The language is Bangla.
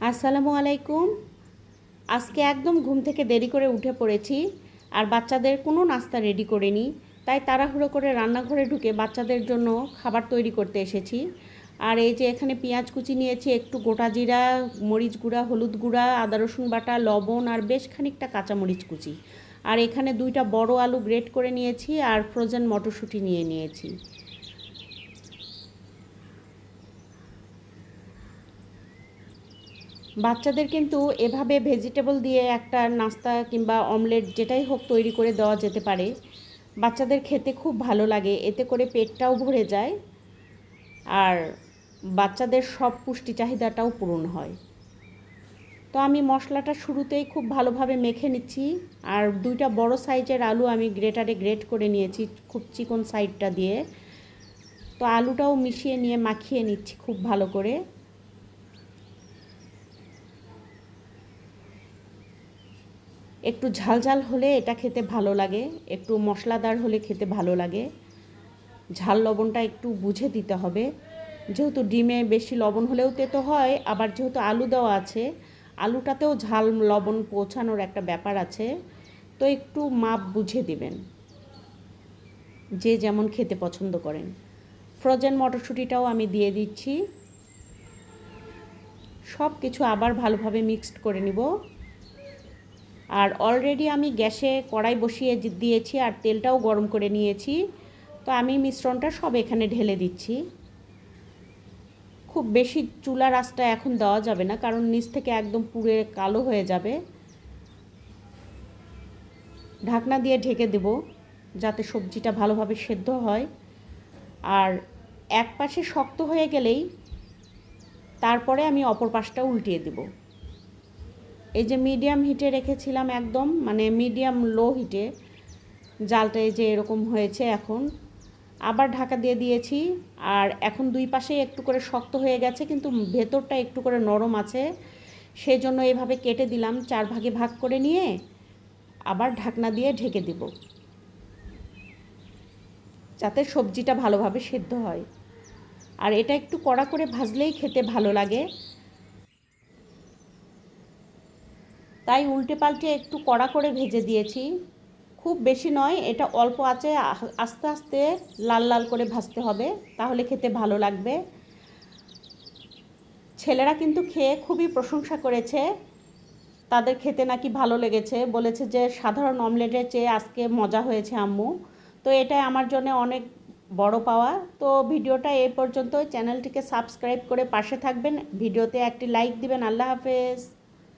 আসসালামু আলাইকুম। আজকে একদম ঘুম থেকে দেরি করে উঠে পড়েছি আর বাচ্চাদের কোনো নাস্তা রেডি করিনি, তাই তাড়াহুড়ো করে রান্নাঘরে ঢুকে বাচ্চাদের জন্য খাবার তৈরি করতে এসেছি। আর এই যে এখানে পেঁয়াজ কুচি নিয়েছি, একটু গোটা জিরা, মরিচ গুঁড়া, হলুদ গুঁড়া, আদা রসুন বাটা, লবণ আর বেশ খানিকটা কাঁচা মরিচ কুচি। আর এখানে দুইটা বড় আলু গ্রেট করে নিয়েছি আর ফ্রোজেন মটরশুঁটি নিয়ে নিয়েছি। বাচ্চাদের কিন্তু এভাবে ভেজিটেবল দিয়ে একটা নাস্তা কিংবা অমলেট যেটাই হোক তৈরি করে দেওয়া যেতে পারে। বাচ্চাদের খেতে খুব ভালো লাগে, এতে করে পেটটাও ভরে যায় আর বাচ্চাদের সব পুষ্টি চাহিদাটাও পূরণ হয়। তো আমি মশলাটা শুরুতেই খুব ভালোভাবে মেখে নিচ্ছি আর দুইটা বড় সাইজের আলু আমি গ্রেটারে গ্রেট করে নিয়েছি খুব চিকন সাইডটা দিয়ে। তো আলুটাও মিশিয়ে নিয়ে মাখিয়ে নিচ্ছি খুব ভালো করে। একটু ঝালঝাল হলে এটা খেতে ভালো লাগে, একটু মশলাদার হলে খেতে ভালো লাগে। ঝাল লবণটা একটু বুঝে দিতে হবে। যেহেতু ডিমে বেশি লবণ হলেও তেতো হয়, আবার যেহেতু আলু দেওয়া আছে, আলুটাতেও ঝাল লবণ পৌঁছানোর একটা ব্যাপার আছে, তো একটু মাপ বুঝে দিবেন। যে যেমন খেতে পছন্দ করেন। ফ্রোজেন মটরশুঁটিটাও আমি দিয়ে দিচ্ছি। সব কিছু আবার ভালোভাবে মিক্সড করে নিব। আর অলরেডি আমি গ্যাসে কড়াই বসিয়ে দিয়েছি আর তেলটাও গরম করে নিয়েছি। তো আমি মিশ্রণটা সব এখানে ঢেলে দিচ্ছি। খুব বেশি চুলা আঁচটা এখন দেওয়া যাবে না, কারণ নিচ থেকে একদম পুড়ে কালো হয়ে যাবে। ঢাকনা দিয়ে ঢেকে দেব, যাতে সবজিটা ভালোভাবে সেদ্ধ হয়। আর এক পাশে শক্ত হয়ে গেলেই তারপরে আমি অপর পাশটা উল্টিয়ে দেবো। এই যে মিডিয়াম হিটে রেখেছিলাম একদম মানে মিডিয়াম লো হিটে জালটা এই যে এরকম হয়েছে এখন। আবার ঢাকা দিয়ে দিয়েছি, আর এখন দুই পাশে একটু করে শক্ত হয়ে গেছে, কিন্তু ভেতরটা একটু করে নরম আছে। সেই জন্য এভাবে কেটে দিলাম, চার ভাগে ভাগ করে নিয়ে আবার ঢাকনা দিয়ে ঢেকে দিব। যাতে সবজিটা ভালোভাবে সেদ্ধ হয়। আর এটা একটু কড়া করে ভাজলেই খেতে ভালো লাগে। তাই উল্টে পাল্টে একটু কড়া করে ভেজে দিয়েছি। খুব বেশি নয়, এটা অল্প আছে আস্তে আস্তে লাল লাল করে ভাজতে হবে, তাহলে খেতে ভালো লাগবে। ছেলেরা কিন্তু খেয়ে খুবই প্রশংসা করেছে, তাদের খেতে নাকি ভালো লেগেছে, বলেছে যে সাধারণ অমলেটের চেয়ে আজকে মজা হয়েছে আম্মু। তো এটাই আমার জন্য অনেক বড় পাওয়া। তো ভিডিওটা এ পর্যন্ত চ্যানেলটিকে সাবস্ক্রাইব করে পাশে থাকবেন, ভিডিওতে একটি লাইক দিবেন, আল্লাহ হাফেজ।